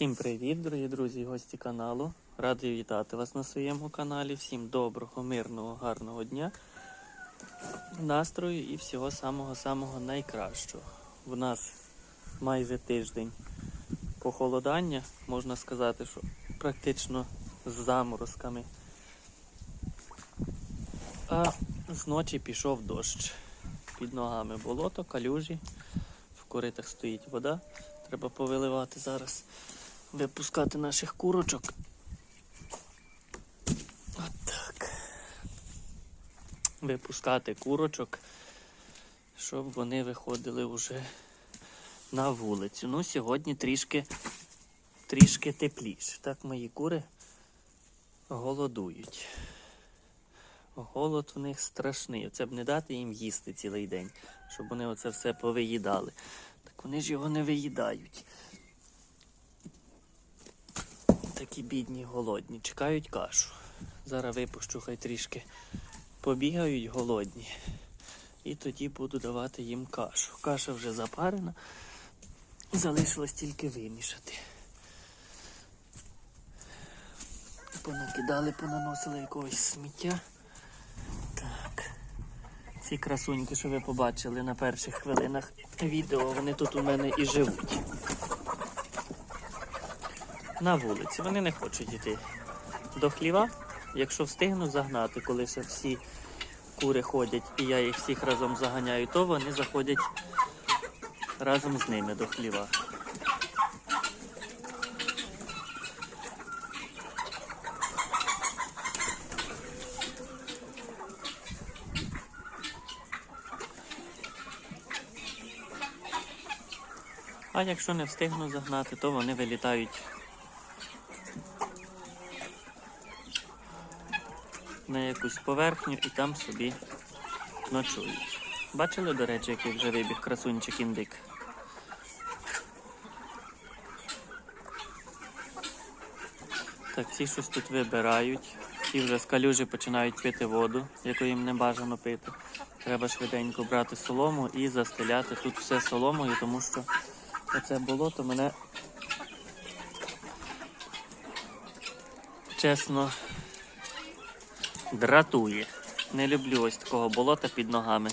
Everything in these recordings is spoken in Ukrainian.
Всім привіт, дорогі друзі і гості каналу. Радий вітати вас на своєму каналі. Всім доброго, мирного, гарного дня, настрою і всього самого-самого найкращого. В нас майже тиждень похолодання, можна сказати, що практично з заморозками. А зночі пішов дощ. Під ногами болото, калюжі, в коритах стоїть вода. Треба повиливати зараз, випускати наших курочок. От так. Випускати курочок, щоб вони виходили вже на вулицю. Ну, сьогодні трішки, трішки тепліше. Так мої кури голодують. Голод у них страшний. Оце б не дати їм їсти цілий день, щоб вони оце все повиїдали. Так вони ж його не виїдають. Такі бідні, голодні, чекають кашу. Зараз випущу, хай трішки побігають голодні. І тоді буду давати їм кашу. Каша вже запарена. Залишилось тільки вимішати. Понакидали, понаносили якогось сміття. Так. Ці красуньки, що ви побачили на перших хвилинах відео, вони тут у мене і живуть. На вулиці. Вони не хочуть йти до хліва. Якщо встигну загнати, коли ще всі кури ходять і я їх всіх разом заганяю, то вони заходять разом з ними до хліва. А якщо не встигну загнати, то вони вилітають на якусь поверхню і там собі ночують. Бачили, до речі, який вже вибіг красунчик індик? Так, ці щось тут вибирають. Ті вже з калюжі починають пити воду, яку їм не бажано пити. Треба швиденько брати солому і застеляти тут все соломою, тому що оце болото мене чесно дратує. Не люблю ось такого болота під ногами.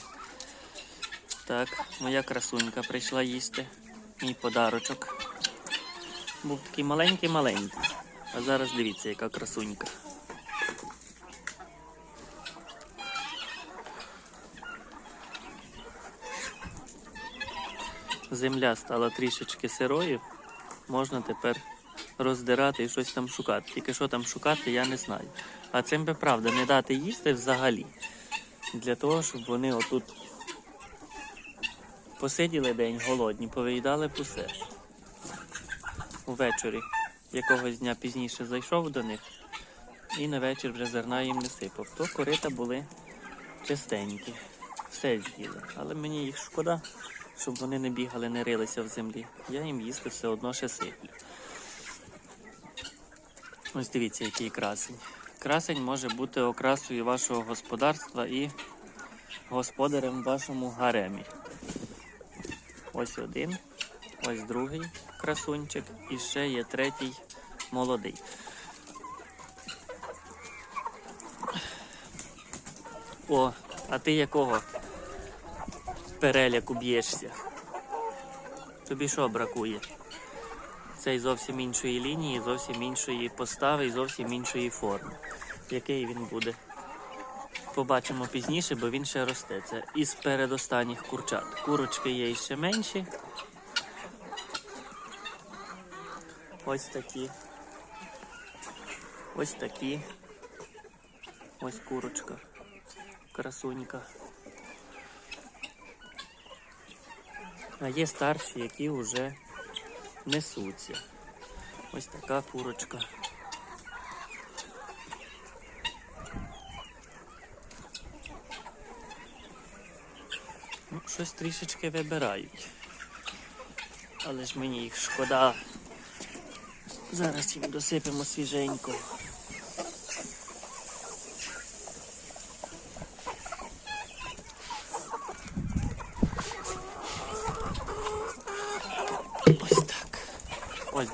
Так, моя красунька прийшла їсти. Мій подарочок. Був такий маленький-маленький. А зараз дивіться, яка красунька. Земля стала трішечки сирою. Можна тепер роздирати і щось там шукати. Тільки що там шукати, я не знаю. А цим би правда не дати їсти взагалі. Для того, щоб вони отут посиділи день голодні, повиїдали б усе. Увечері якогось дня пізніше зайшов до них і на вечір вже зерна їм не сипав. То корита були чистенькі, все з'їли. Але мені їх шкода, щоб вони не бігали, не рилися в землі. Я їм їсти все одно ще сиплю. Ось дивіться, який красень. Красень може бути окрасою вашого господарства і господарем в вашому гаремі. Ось один, ось другий красунчик і ще є третій молодий. О, а ти якого переляку б'єшся? Тобі що бракує? Цей зовсім іншої лінії, зовсім іншої постави і зовсім іншої форми. Який він буде? Побачимо пізніше, бо він ще росте. Це із передостанніх курчат. Курочки є ще менші. Ось такі. Ось такі. Ось курочка. Красунька. А є старші, які вже несуться. Ось така курочка. Ну, щось трішечки вибирають. Але ж мені їх шкода. Зараз їм досипемо свіженько.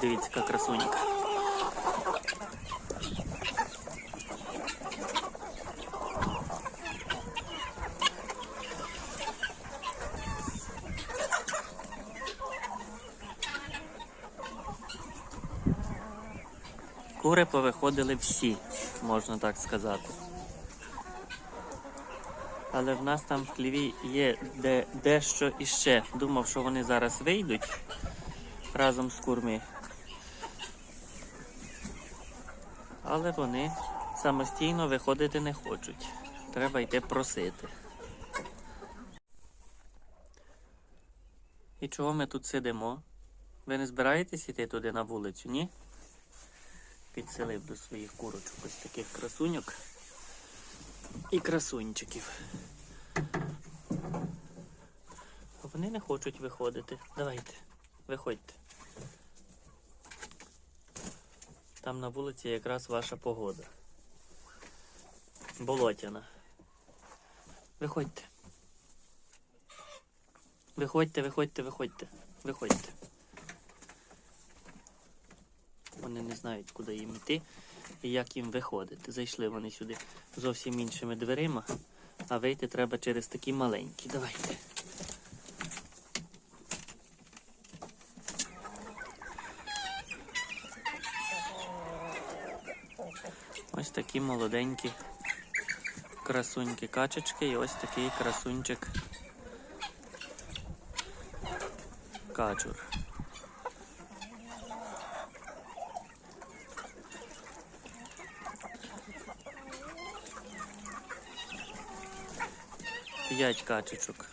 Дивіться, яка красунька. Кури повиходили всі, можна так сказати. Але в нас там в хліві є де, дещо іще. Думав, що вони зараз вийдуть разом з курми. Але вони самостійно виходити не хочуть. Треба йти просити. І чого ми тут сидимо? Ви не збираєтесь йти туди на вулицю, ні? Підселив до своїх курочок ось таких красуньок і красунчиків. Вони не хочуть виходити. Давайте, виходьте. Там на вулиці якраз ваша погода. Болотяна. Виходьте. Виходьте, виходьте, виходьте. Виходьте. Вони не знають, куди їм йти і як їм виходити. Зайшли вони сюди зовсім іншими дверима, а вийти треба через такі маленькі. Давайте. Такі молоденькі красуньки качечки і ось такий красунчик качур. П'ять качечок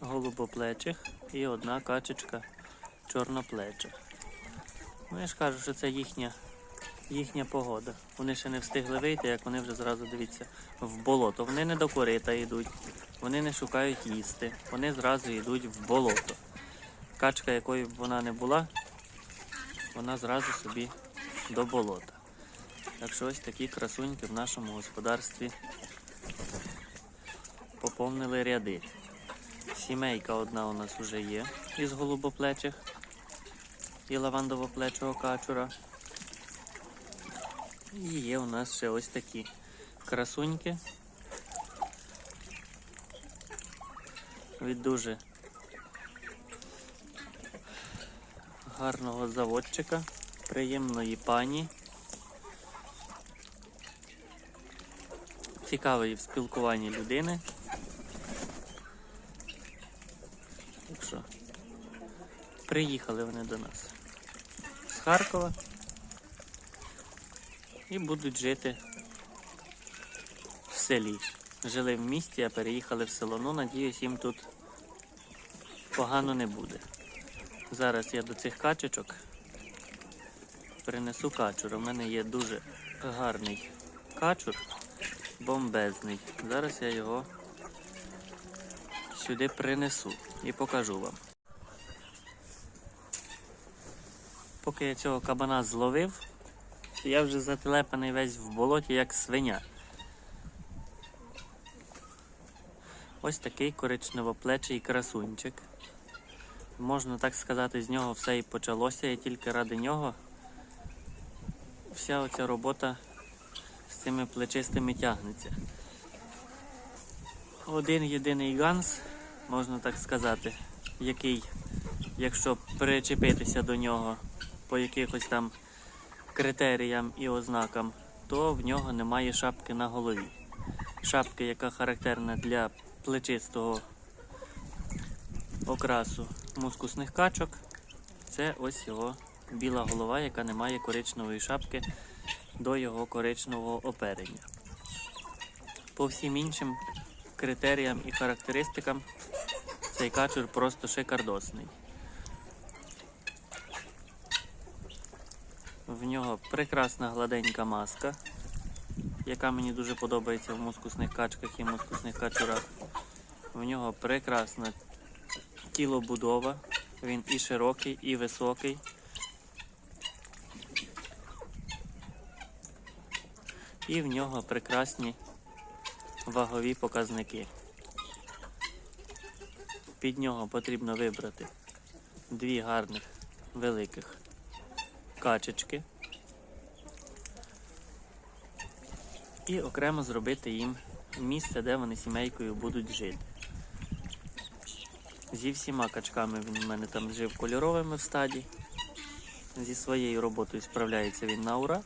голубоплечих і одна качечка чорноплеча. Ну я ж кажу, що це їхня, їхня погода. Вони ще не встигли вийти, як вони вже зразу дивіться в болото. Вони не до корита йдуть, вони не шукають їсти, вони зразу йдуть в болото. Качка, якою б вона не була, вона зразу собі до болота. Так що ось такі красуньки в нашому господарстві поповнили ряди. Сімейка одна у нас вже є із голубоплечих і лавандово-плечого качура. І є у нас ще ось такі красуньки від дуже гарного заводчика, приємної пані. Цікавої в спілкуванні людини. Так що приїхали вони до нас з Харкова і будуть жити в селі. Жили в місті, а переїхали в село. Ну, надіюсь, їм тут погано не буде. Зараз я до цих качечок принесу качур. У мене є дуже гарний качур, бомбезний. Зараз я його сюди принесу і покажу вам. Поки я цього кабана зловив, я вже зателепаний весь в болоті, як свиня. Ось такий коричневоплечий красунчик. Можна так сказати, з нього все і почалося, і тільки ради нього вся оця робота з цими плечистими тягнеться. Один єдиний ганс, можна так сказати, який, якщо причепитися до нього по якихось там критеріям і ознакам, то в нього немає шапки на голові. Шапки, яка характерна для плечистого окрасу мускусних качок, це ось його біла голова, яка не має коричневої шапки до його коричневого оперення. По всім іншим критеріям і характеристикам цей качур просто шикардосний. В нього прекрасна гладенька маска, яка мені дуже подобається в мускусних качках і мускусних качурах. В нього прекрасна тілобудова, він і широкий, і високий. І в нього прекрасні вагові показники. Під нього потрібно вибрати дві гарних великих качечки. І окремо зробити їм місце, де вони сімейкою будуть жити. Зі всіма качками він у мене там жив кольоровими в стаді. Зі своєю роботою справляється він на ура.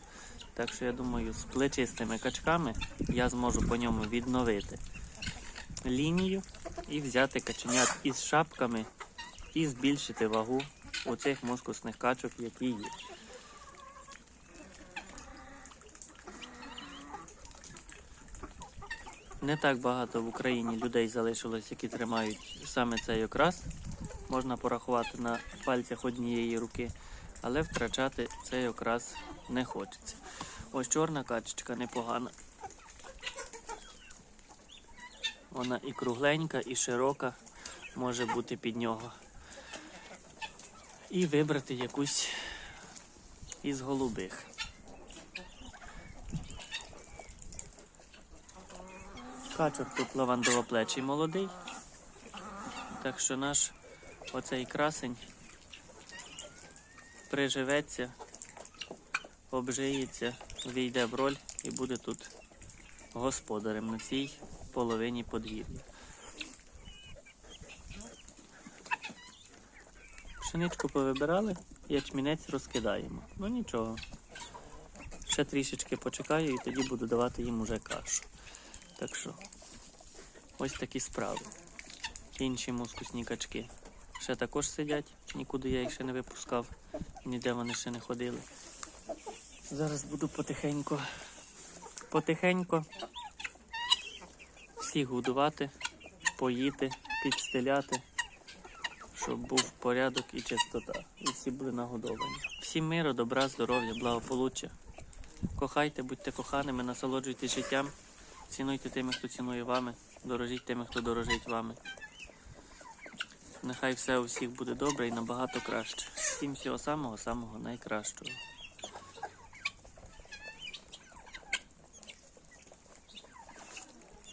Так що я думаю, з плечистими качками я зможу по ньому відновити лінію і взяти каченят із шапками і збільшити вагу у цих мускусних качок, які є. Не так багато в Україні людей залишилось, які тримають саме цей окрас. Можна порахувати на пальцях однієї руки, але втрачати цей окрас не хочеться. Ось чорна качечка непогана. Вона і кругленька, і широка може бути під нього. І вибрати якусь із голубих. Качок тут лавандово-плечий молодий. Так що наш оцей красень приживеться, обжиється, війде в роль і буде тут господарем на цій половині подвір'я. Пшеничку повибирали, ячмінець розкидаємо. Ну нічого. Ще трішечки почекаю і тоді буду давати їм уже кашу. Так що, ось такі справи. Інші мускусні качки ще також сидять, нікуди я їх ще не випускав, ніде вони ще не ходили. Зараз буду потихеньку, потихеньку всіх годувати, поїти, підстеляти, щоб був порядок і чистота. І всі були нагодовані. Всім миру, добра, здоров'я, благополуччя. Кохайте, будьте коханими, насолоджуйтесь життям, цінуйте тими, хто цінує вами, дорожіть тими, хто дорожить вами. Нехай все у всіх буде добре і набагато краще. Всім всього самого, самого найкращого.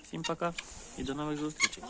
Всім пока і до нових зустрічей.